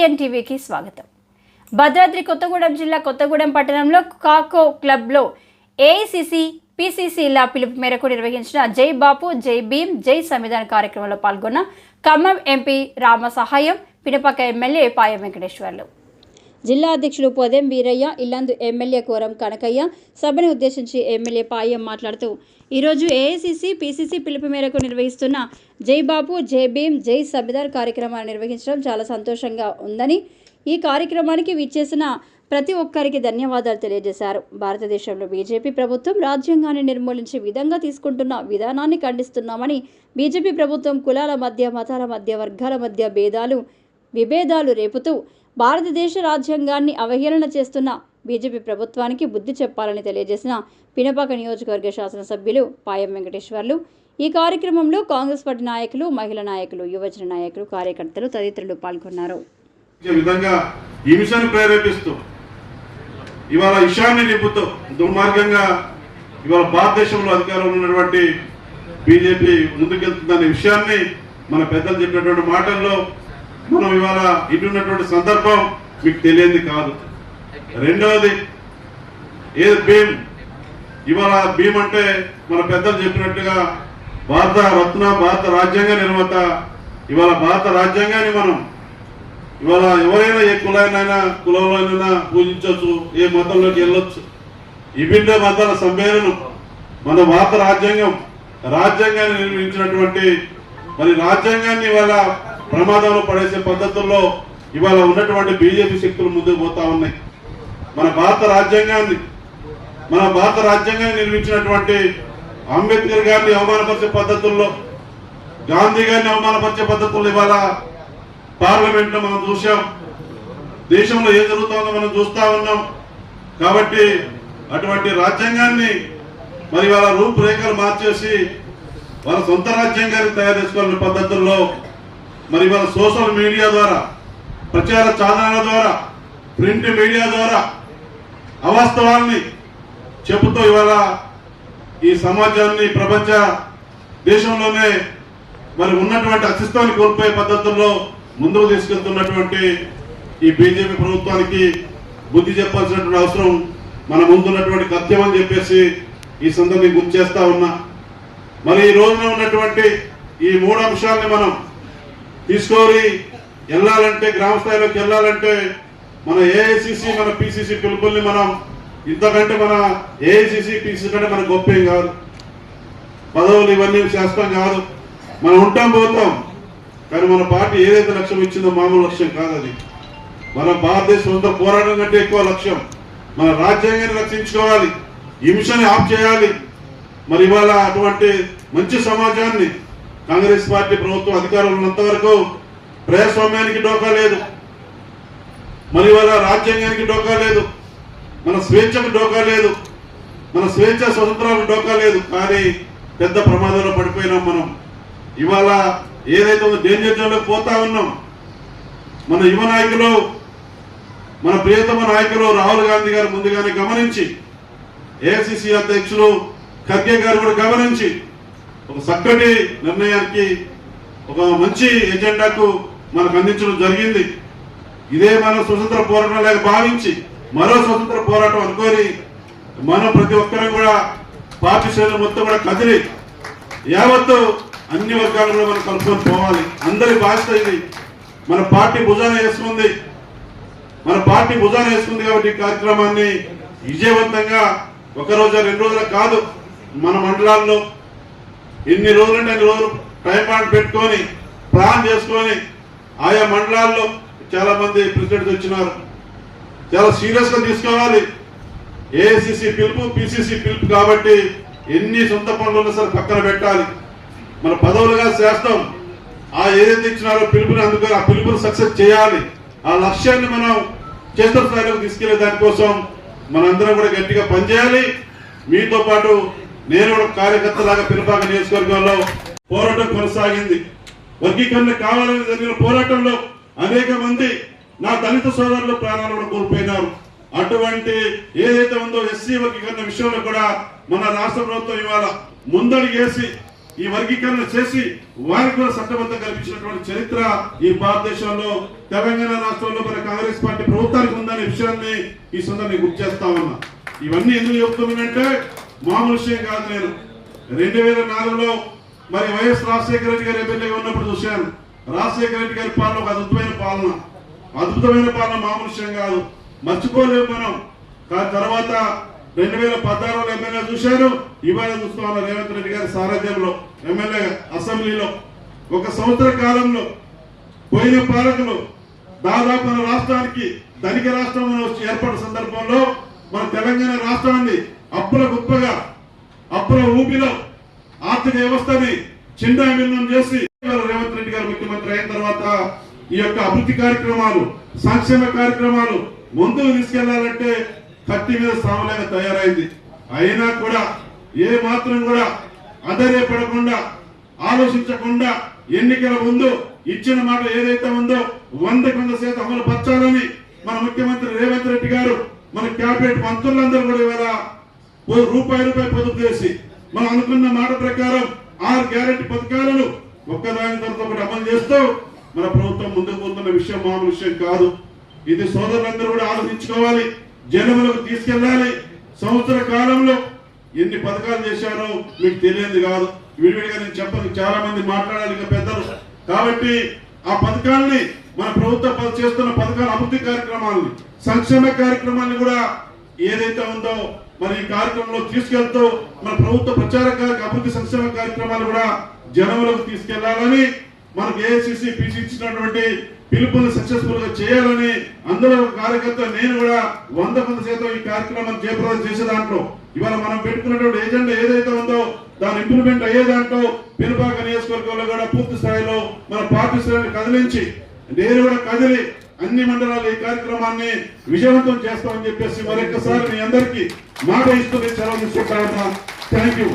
ABN టీవీకి స్వాగతం. భద్రాద్రి కొత్తగూడెం జిల్లా కొత్తగూడెం పట్టణంలో కాకో క్లబ్లో ఏఐసిసి పిసిసిల పిలుపు మేరకు నిర్వహించిన జై బాపు జై భీమ్ జై సంవిధాన కార్యక్రమంలో పాల్గొన్న ఖమ్మం ఎంపీ రామ సహాయం పినపక ఎమ్మెల్యే పాయం వెంకటేశ్వర్లు. జిల్లా అధ్యక్షుడు పొదెం వీరయ్య ఇల్లందు ఎమ్మెల్యే కోరం కనకయ్య సభను ఉద్దేశించి ఎమ్మెల్యే పాయం మాట్లాడుతూ ఈరోజు ఏఐసిసి పిసిసి పిలుపు మేరకు నిర్వహిస్తున్న జై బాబు జై భీమ్ జై సబిదార్ కార్యక్రమాన్ని నిర్వహించడం చాలా సంతోషంగా ఉందని ఈ కార్యక్రమానికి విచ్చేసిన ప్రతి ఒక్కరికి ధన్యవాదాలు తెలియజేశారు. భారతదేశంలో బీజేపీ ప్రభుత్వం రాజ్యాంగాన్ని నిర్మూలించే విధంగా తీసుకుంటున్న విధానాన్ని ఖండిస్తున్నామని బీజేపీ ప్రభుత్వం కులాల మధ్య మతాల మధ్య వర్గాల మధ్య భేదాలు విభేదాలు రేపుతూ భారతదేశ రాజ్యాంగాన్ని అవహేళన చేస్తున్న బీజేపీ ప్రభుత్వానికి బుద్ధి చెప్పాలని తెలియజేసిన పినపాక నియోజకవర్గ శాసనసభ్యులు పాయం వెంకటేశ్వర్లు ఈ కార్యక్రమంలో కాంగ్రెస్ పార్టీ నాయకులు మహిళా నాయకులు యువజన నాయకులు కార్యకర్తలు తదితరులు పాల్గొన్నారు. ఇచ్చే విధంగా హింసను ప్రేరేపిస్తూ ఇవాళ ఇషాన్ని నింపుతూ దుర్మార్గంగా ఇవాళ భారతదేశంలో అధికారంలో ఉన్నటువంటి బీజేపీ ముందుకెళ్తుందనే విషయాన్ని మన పెద్దలు చెప్పినటువంటి మాటల్లో మనం ఇవాళ ఇటున్నటువంటి సందర్భం మీకు తెలియంది కాదు. రెండవది ఏది భీమ్? ఇవాళ భీమ్ అంటే మన పెద్దలు చెప్పినట్టుగా భారత రత్న భారత రాజ్యాంగ నిర్మాత. ఇవాళ భారత రాజ్యాంగాన్ని మనం ఇవాళ ఎవరైనా ఏ కులాన్నైనా కులంలోనైనా పూజించవచ్చు ఏ మతంలోకి వెళ్ళొచ్చు. విభిన్న మతాల సమ్మేళనం మన భారత రాజ్యాంగం రాజ్యాంగాన్ని నిర్మించినటువంటి మరి రాజ్యాంగాన్ని ఇవాళ ప్రమాదంలో పడేసే పద్ధతుల్లో ఇవాళ ఉన్నటువంటి బీజేపీ శక్తులు ముందుకు పోతా ఉన్నాయి. మన భారత రాజ్యాంగాన్ని మన భారత రాజ్యాంగాన్ని నిర్మించినటువంటి అంబేద్కర్ గారిని అవమానపరిచే పద్ధతుల్లో గాంధీ గారిని అవమానపరిచే పద్ధతుల్లో ఇవాళ పార్లమెంట్లో మనం చూసాం దేశంలో ఏం జరుగుతుందో మనం చూస్తా ఉన్నాం. కాబట్టి అటువంటి రాజ్యాంగాన్ని మరి వాళ్ళ రూపురేఖలు మార్చేసి వాళ్ళ సొంత రాజ్యాంగాన్ని తయారు చేసుకోవాలనే పద్ధతుల్లో మరి వాళ్ళ సోషల్ మీడియా ద్వారా ప్రచార ఛానళ్ళ ద్వారా ప్రింట్ మీడియా ద్వారా అవాస్తవాన్ని చెబుతూ ఇవాళ ఈ సమాజాన్ని ప్రపంచ దేశంలోనే మరి ఉన్నటువంటి అస్తిత్వాన్ని కోల్పోయే పద్ధతుల్లో ముందుకు తీసుకెళ్తున్నటువంటి ఈ బీజేపీ ప్రభుత్వానికి బుద్ధి చెప్పాల్సినటువంటి అవసరం మన ముందున్నటువంటి కర్తవ్యం అని చెప్పేసి ఈ సందర్భం గుర్తు చేస్తా ఉన్నా. మరి ఈ రోజున ఉన్నటువంటి ఈ మూడు అంశాలని మనం తీసుకొని వెళ్ళాలంటే గ్రామ స్థాయిలోకి వెళ్ళాలంటే మన ఏఐసిసి మన పిసిసి పిలుపుల్ని మనం ఇంతకంటే మన ఏఐసిసి పిసిసి కంటే మన గొప్ప ఏం కాదు. పదవులు ఇవన్నీ శాస్త్రం కాదు. మనం ఉంటాం పోతాం. కానీ మన పార్టీ ఏదైతే లక్ష్యం ఇచ్చిందో మామూలు లక్ష్యం కాదు అది. మన భారతదేశం పోరాటం కంటే ఎక్కువ లక్ష్యం. మన రాజ్యాంగాన్ని రక్షించుకోవాలి. హింసని ఆఫ్ చేయాలి. మరి ఇవాళ అటువంటి మంచి సమాజాన్ని కాంగ్రెస్ పార్టీ ప్రభుత్వం అధికారంలో ఉన్నంత వరకు ప్రజాస్వామ్యానికి డోకా లేదు. మరి ఇవాళ రాజ్యాంగానికి డోకా లేదు. మన స్వేచ్ఛకు డోకా లేదు. మన స్వేచ్ఛ స్వతంత్రాలకు డోకా లేదు. కానీ పెద్ద ప్రమాదంలో పడిపోయినాం మనం. ఇవాళ ఏదైతే డేంజర్ జోన్లోకి పోతా ఉన్నాం. మన యువ నాయకులు మన ప్రియతమ నాయకులు రాహుల్ గాంధీ గారు ముందుగానే గమనించి ఏఐసిసి అధ్యక్షులు ఖర్గే గారు కూడా గమనించి ఒక చక్కటి నిర్ణయానికి ఒక మంచి ఎజెండాకు మనకు అందించడం జరిగింది. ఇదే మన స్వతంత్ర పోరాటం లేక భావించి మరో స్వతంత్ర పోరాటం అనుకొని మనం ప్రతి ఒక్కరం కూడా పార్టీ శ్రేణులు మొత్తం కూడా కదిలి యావత్తు అన్ని వర్గాలలో మనం కలుపుకొని పోవాలి. అందరి బాధ్యత ఇది. మన పార్టీ భుజాన వేసుకుంది. మన పార్టీ భుజాన వేసుకుంది కాబట్టి ఈ కార్యక్రమాన్ని విజయవంతంగా ఒక రోజు రెండు రోజుల కాదు మన మండలాల్లో ఎన్ని రోజులంటే అన్ని రోజులు టైం పాయింట్ పెట్టుకొని ప్లాన్ చేసుకొని ఆయా మండలాల్లో చాలా మంది ప్రెసిడెంట్స్ వచ్చినారు. చాలా సీరియస్గా తీసుకోవాలి. ఏఐసిసి పిలుపు పిసిసి పిలుపు కాబట్టి ఎన్ని సొంత పనులు ఉన్నా సరే పక్కన పెట్టాలి. మన పదవులుగా చేస్తాం ఆ ఏదైతే ఇచ్చినారో పిలుపుని అందుకొని ఆ పిలుపుని సక్సెస్ చేయాలి. ఆ లక్ష్యాన్ని మనం చేతుల స్థాయిలోకి తీసుకెళ్ళే దానికోసం మనందరం కూడా గట్టిగా పనిచేయాలి. మీతో పాటు నేను కూడా కార్యకర్తలాగా పిలుపాక నియోజకవర్గంలో పోరాటం కొనసాగింది. వర్గీకరణ కావాలని జరిగిన పోరాటంలో అనేక మంది నా దళిత సోదరులు ప్రాణాలు కూడా కోల్పోయినారు. అటువంటి ఏదైతే ఉందో ఎస్సీ వర్గీకరణ విషయంలో కూడా మన రాష్ట్ర ప్రభుత్వం ఇవాళ ముందడుగేసి ఈ వర్గీకరణ చేసి వారికి కూడా చట్టబద్ధం కల్పించినటువంటి చరిత్ర ఈ భారతదేశంలో తెలంగాణ రాష్ట్రంలో మన కాంగ్రెస్ పార్టీ ప్రభుత్వానికి ఉందనే విషయాన్ని ఈ సందర్భంగా గుర్తు చేస్తా ఉన్నా. ఇవన్నీ ఎందుకు చెప్తున్నానంటే మామూలు విషయం కాదు నేను. రెండు వేల నాలుగులో మరి వైఎస్ రాజశేఖర రెడ్డి గారు ఎమ్మెల్యే ఉన్నప్పుడు చూశాను. రాజశేఖర రెడ్డి గారి పాలన ఒక అద్భుతమైన పాలన. అద్భుతమైన పాలన మామూలు విషయం కాదు. మర్చిపోలేము మనం. కానీ తర్వాత రెండు వేల పద్నాలుగులో ఎమ్మెల్యే చూశారు ఇవాళ చూస్తూ రేవంత్ రెడ్డి గారి సారథ్యంలో ఎమ్మెల్యే అసెంబ్లీలో. ఒక సంవత్సర కాలంలో పోయిన పాలకులు దాదాపు మన రాష్ట్రానికి ధనిక రాష్ట్రం ఏర్పడిన సందర్భంలో మన తెలంగాణ రాష్ట్రాన్ని అప్పుల గుప్పగా అప్పుల ఊపిలో ఆర్థిక వ్యవస్థని చిండాభిన్నం చేసి రేవంత్ రెడ్డి గారు ముఖ్యమంత్రి అయిన తర్వాత ఈ యొక్క అభివృద్ధి కార్యక్రమాలు సంక్షేమ కార్యక్రమాలు ముందుకు తీసుకెళ్ళాలంటే కత్తి మీద సామలేగా తయారైంది. అయినా కూడా ఏ మాత్రం కూడా అధైర్యపడకుండా ఆలోచించకుండా ఎన్నికల ముందు ఇచ్చిన మాట ఏదైతే ఉందో వంద వంద శాతం అమలు పరచాలని మన ముఖ్యమంత్రి రేవంత్ రెడ్డి గారు మన క్యాబినెట్ మంత్రులందరూ కూడా ఇవాళ రూపాయి రూపాయి పొదుపు చేసి. మనం అనుకున్న మాట ప్రకారం ఆరు గ్యారెంటీ పథకాలను ఒక్కదాని తర్వాత ఒకటి అమలు చేస్తూ మన ప్రభుత్వం ముందుకు పోతున్న విషయం మామూలు విషయం కాదు. ఇది సోదరులందరూ కూడా ఆలోచించుకోవాలి. జనములకు తీసుకెళ్ళాలి. సంవత్సర కాలంలో ఎన్ని పథకాలు చేశారో మీకు తెలియదు కాదు. విడివిడిగా నేను చెప్పని. చాలా మంది మాట్లాడాలి పెద్దలు. కాబట్టి ఆ పథకాల్ని మన ప్రభుత్వం చేస్తున్న పథకాల అభివృద్ధి కార్యక్రమాలని సంక్షేమ కార్యక్రమాన్ని కూడా ఏదైతే ఉందో మరి ఈ కార్యక్రమంలో తీసుకెళ్తూ మన ప్రభుత్వ ప్రచార అభివృద్ధి సంక్షేమ కార్యక్రమాలు కూడా జనములకు తీసుకెళ్ళాలని మనకు ఏఐసిసి పిసి ఇచ్చినటువంటి పిలుపుని సక్సెస్ఫుల్గా చేయాలని అందులో ఒక కార్యకర్త నేను కూడా వంద కొంత శాతం ఈ కార్యక్రమం జయప్రదం చేసే దాంట్లో. ఇవాళ మనం పెట్టుకున్నటువంటి ఏజెండా ఏదైతే ఉందో దాని ఇంప్లిమెంట్ అయ్యే దాంట్లో పిలుపాక నియోజకవర్గంలో కూడా పూర్తి స్థాయిలో మన పార్టీ శ్రేణిని కదిలించి నేను కూడా కదిలి అన్ని మండలాలు ఈ కార్యక్రమాన్ని విజయవంతం చేస్తామని చెప్పేసి మరొకసారి మీ అందరికీ మాట ఇస్తుంది నేను సెలవు తీసుకుంటా ఉన్నా థ్యాంక్ యూ